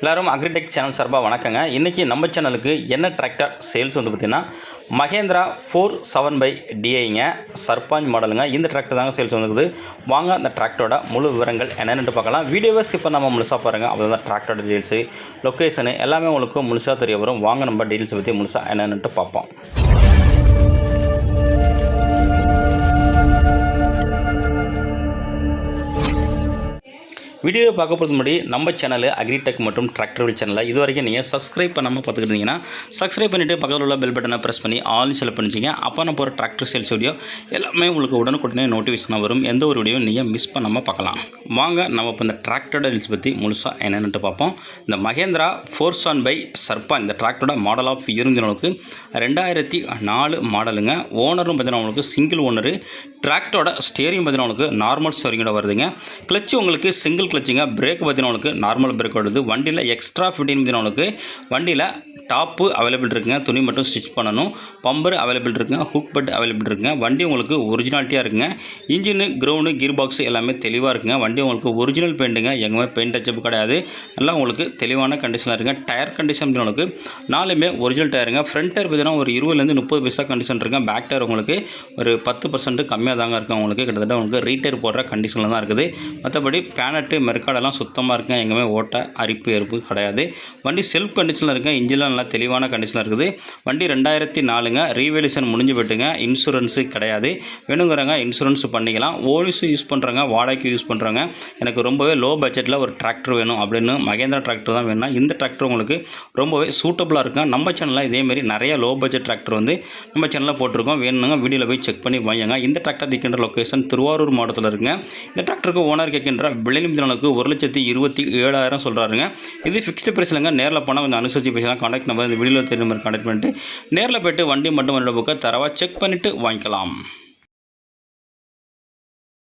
எல்லாரும் agritech channel சார்பாக வணக்கங்க. இன்றைக்கி நம்ம சேனலுக்கு என்ன டிராக்டர் சேல்ஸ் வந்து பார்த்திங்கன்னா மகேந்திரா ஃபோர் செவன் பை டிஐங்க சர்பாஞ்ச் மாடலுங்க இந்த டிராக்டர் தாங்க சேல்ஸ் வந்துருக்குது வாங்க அந்த டிராக்டரோட முழு விவரங்கள் என்னென்னு பார்க்கலாம். வீடியோவை ஸ்கிப் பண்ணாமல் முழுசாக பாருங்கள் அப்போ தான் டிராக்டரோட டீல்ஸு லொக்கேஷனு எல்லாமே உங்களுக்கு முழுசாக தெரிய வரும். வாங்க நம்ம டீல்ஸை பற்றி முழுசாக என்னென்னுட்டு பார்ப்போம். வீடியோ பார்க்க போகிறது முன்னாடி நம்ம சேனல் அக்ரிடெக் மற்றும் டிராக்டர்வில் சேனலை இது வரைக்கும் நீங்கள் சப்ஸ்கிரைப் பண்ணாமல் பார்த்துக்கிட்டு சப்ஸ்கிரைப் பண்ணிவிட்டு பக்கத்தில் உள்ள பெல் பட்டனை ப்ரெஸ் பண்ணி ஆல் செலக்ட் பண்ணிச்சிங்க. அப்போ நான் போகிற டிராக்டர் சேல்ஸ் வீடியோ எல்லாமே உங்களுக்கு உடனுக்குடனே நோட்டிஃபிகேஷனாக வரும். எந்த ஒரு வீடியோ நீங்கள் மிஸ் பண்ணாமல் பார்க்கலாம். வாங்க நம்ம இப்போ இந்த டிராக்டரோட டீல்ஸ் பற்றி முழுசாக என்னென்னுட்டு பார்ப்போம். இந்த மகேந்திரா ஃபோர் சான் பை சர்பா இந்த டிராக்டரோட மாடல் ஆஃப் இருந்தவங்களுக்கு ரெண்டாயிரத்தி நாலு மாடலுங்க ஓனரும் பார்த்தீங்கன்னா உங்களுக்கு சிங்கிள் ஓனரு டிராக்டரோட ஸ்டேரிங் பார்த்தீங்கன்னா உங்களுக்கு நார்மல் ஸ்டேரிங்கோட வருதுங்க. கிளச்சு உங்களுக்கு சிங்கிள் வச்சுங்க. பிரேக் பார்த்தீங்கன்னா உங்களுக்கு நார்மல் பிரேக் வருது வண்டியில் எக்ஸ்ட்ரா ஃபிட்டிங் பார்த்தீங்கன்னா உனக்கு வண்டியில் டாப்பு அவைலபிள் இருக்குங்க. துணி மட்டும் ஸ்டிச் பண்ணணும். பம்பர் அவைலபிள் இருக்குங்க. ஹுக் பட் அவைலபிள் இருக்குங்க. வண்டி உங்களுக்கு ஒரிஜினாலிட்டியாக இருக்குங்க. இன்ஜினு க்ரௌண்டு கீர் பாக்ஸ் எல்லாமே தெளிவாக இருக்குங்க. வண்டி உங்களுக்கு ஒரிஜினல் பெயிண்ட்டுங்க எங்கேயுமே பெயிண்ட் டச்சப் கிடையாது. நல்லா உங்களுக்கு தெளிவான கண்டிஷனில் இருக்குங்க. டயர் கண்டிஷன் உங்களுக்கு நாலுமே ஒரிஜினல் டயருங்க ஃப்ரண்ட் டயர் பார்த்தீங்கன்னா ஒரு இருபதுலேருந்து முப்பது பைசா கண்டிஷன் இருக்குங்க. பேக் டயர் உங்களுக்கு ஒரு பத்து பர்சன்ட் கம்மியாக தாங்க இருக்கும் உங்களுக்கு கிட்டத்தட்ட உங்களுக்கு ரீட்டேர் போடுற கண்டிஷனில் தான் இருக்குது. மற்றபடி பேனட்டு மெர்காடெல்லாம் சுத்தமாக இருக்குங்க எங்கேயுமே ஓட்ட அரிப்பு எறுப்பு கிடையாது. வண்டி செல்ஃப் கண்டிஷனில் இருக்குங்க இன்ஜின்லாம் நல்லா தெளிவான கண்டிஷனில் இருக்குது. வண்டி ரெண்டாயிரத்தி நாலுங்க. ரீவேலியூஷன் முடிஞ்சு போட்டுங்க இன்சூரன்ஸு கிடையாது. வேணுங்கிறவங்க இன்சூரன்ஸ் பண்ணிக்கலாம். ஓனிஸும் யூஸ் பண்ணுறாங்க வாடகைக்கு யூஸ் பண்ணுறாங்க எனக்கு ரொம்பவே லோ பட்ஜெட்டில் ஒரு டிராக்டர் வேணும் அப்படின்னு மகேந்திரா டிராக்டர் தான் வேணும்னா இந்த டிராக்டர் உங்களுக்கு ரொம்பவே சூட்டபுளாக இருக்கும். நம்ம சேனலில் இதேமாரி நிறைய லோ பட்ஜெட் டிராக்டர் வந்து நம்ம சேனலில் போட்டிருக்கோம். வேணுங்க வீடியோவில் போய் செக் பண்ணி வாங்க இந்த டிராக்டர் இருக்கின்ற லொக்கேஷன் திருவாரூர் மாவட்டத்தில் இருக்குங்க. இந்த டிராக்டருக்கு ஓனர் கேட்கின்ற விலை நிமிடங்களுக்கு ஒரு லட்சத்தி இருபத்தி ஏழாயிரம் சொல்கிறாருங்க இது ஃபிக்ஸ்டு ப்ரைஸ்லங்க நேரில் போனால் கொஞ்சம் அனுசரித்து பேசலாம். காண்டாக்ட் நம்பர் இந்த வீடியோவில் தெரியும் நம்பர் பண்ணிட்டு நேரில் போய்ட்டு வண்டி மட்டும் வண்டியோட புக்கை தரவாக செக் பண்ணிவிட்டு வாங்கிக்கலாம்.